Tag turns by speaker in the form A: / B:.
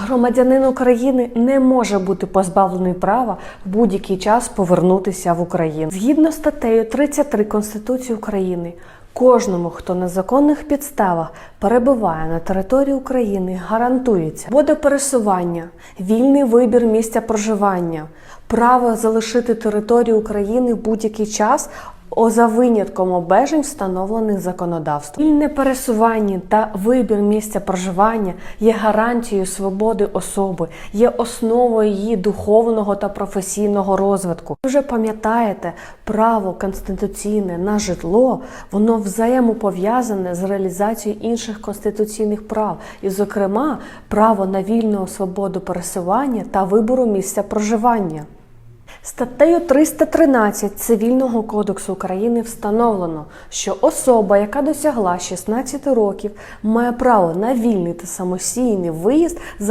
A: Громадянин України не може бути позбавлений права в будь-який час повернутися в Україну згідно статтею 33 Конституції України. Кожному, хто на законних підставах перебуває на території України, гарантується водопересування, вільний вибір місця проживання, право залишити територію України в будь-який час, о, за винятком обмежень, встановлених законодавством. Вільне пересування та вибір місця проживання є гарантією свободи особи, є основою її духовного та професійного розвитку. Ви вже пам'ятаєте, право конституційне на житло, воно взаємопов'язане з реалізацією інших конституційних прав, і, зокрема, право на вільну свободу пересування та вибору місця проживання. Статтею 313 Цивільного кодексу України встановлено, що особа, яка досягла 16 років, має право на вільний та самостійний виїзд за